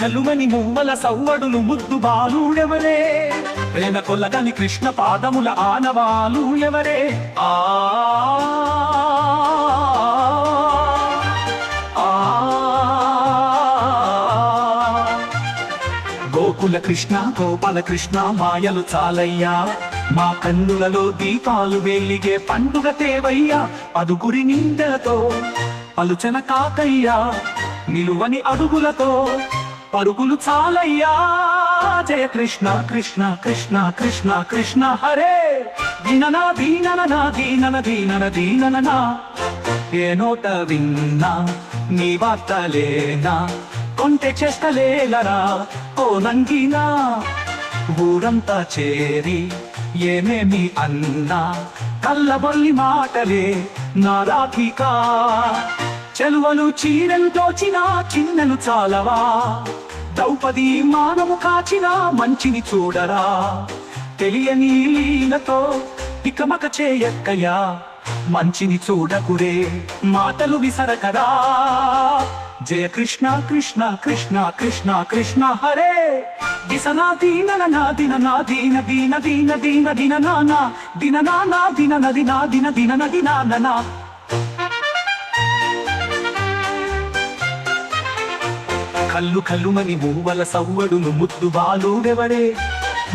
కలుమని మువ్వల సవ్వడులు ముద్దు బాలుడెవరే? ప్రేమ కొల్లగని కృష్ణ పాదముల ఆనవాలు ఎవరే? ఆ ఆ గోకుల కృష్ణ గోపాల కృష్ణ మాయలు చాలయ్యా. మా కన్నులలో దీపాలు వెలిగే పండుగ తేవయ్యా. అదుగురి నిందలతో పలుచన కాకయ్యా. నిలువని అడుగులతో పరుగులు చాలయ్యా. జయ కృష్ణ కృష్ణ కృష్ణ కృష్ణ కృష్ణ హరే. దీనన దీనన దీనన దీనన దీనన ఏ నోట విన్నా నీ వార్తలేనా కొంటే చేస్తలేలరా ఓ నంగినా. ఊరంతా చేరి ఏమేమి అన్నా. కళ్ళబొల్లి మాటలే నా రాఖికా చెలువలు చీరలు దోచిన చిన్నలు చాలవా ద్రౌపది మానము కాచిన మంచిని చూడరా తెలియని లీలతో పికమక చేయక్కయ్యా మంచిని చూడకురే మాటలు విసరకరా జయ కృష్ణ కృష్ణ కృష్ణ కృష్ణ కృష్ణ హరే దిసనా దీన నా దిన నా దీన దీన దీన దీన దిన నానా దిన నానా దిన నది నా దిన దిన నది నా నా కల్లు కల్లుమని మూవల సవ్వడును ముద్దు బాలుడెవరే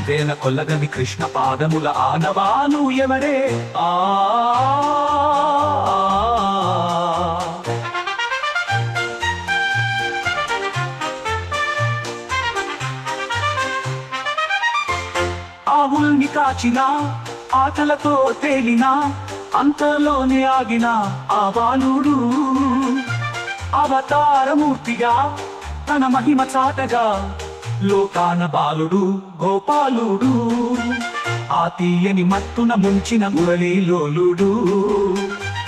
వేల కొల్లగని కృష్ణ పాదముల ఆనవాలు ఎవరే ఆ ఆవుల్ని కాచిన ఆటలతో తేలిన అంతలోనే ఆగిన ఆ బాలుడు. అవతారమూర్తిగా తన మహిమ చాటగా లోకాన బాలుడు గోపాలుడు. ఆ తీయని మత్తున ముంచిన మురళీలోలుడు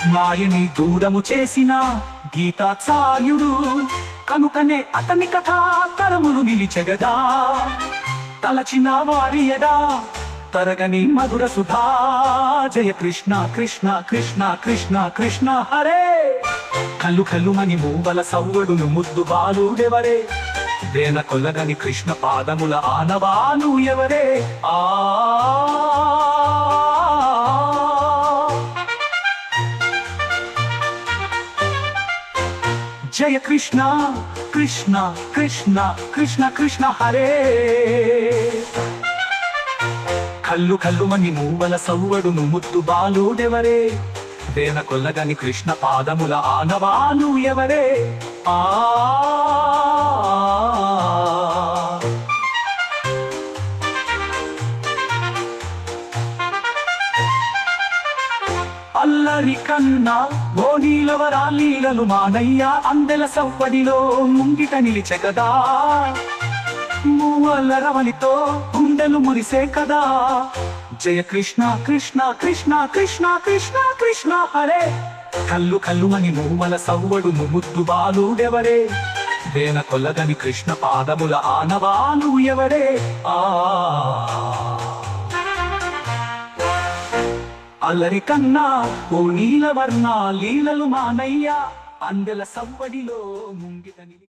మాయని దూరము చేసిన గీతాచార్యుడు. కనుకనే అతని కథ తరములు నిలిచెగదా. తలచిన వారి ఎడా తరగని మధుర సుధా. జయ కృష్ణ కృష్ణ కృష్ణ కృష్ణ కృష్ణ హరే! కల్లు కల్లుమని మూవల సవ్వడును ముద్దు బాలుడెవరే వేన కొల్లగని కృష్ణ పాదముల ఆనవాలు ఎవరే? ఆ జయ కృష్ణ కృష్ణ కృష్ణ కృష్ణ కృష్ణ హరే. కల్లు కల్లుమని మూవల సవ్వడును ముద్దు బాలుడెవరే తేన కొల్లగని కృష్ణ పాదముల ఆనవాలు ఎవరే? ఆ! అల్లరి కన్నా ఓనీలవరా లీలలు మానయ్య అందెల సవ్వడిలో ముంగిట నిలిచెగదా మూవల్ల రవలితో గుండెలు మురిసే కదా. జయ కృష్ణ కృష్ణ కృష్ణ కృష్ణ కృష్ణ కృష్ణ హరే. కల్లు కల్లుమని మూవల సవ్వడు ముద్దు బాలుడెవరే? వేన కొల్లదని కృష్ణ పాదముల ఆనవాలు ఎవరే? ఆ. అల్లరి కన్నా ఓ నీలవర్ణ లీలలు మానయ్య అందెల సవ్వడిలో ముంగితని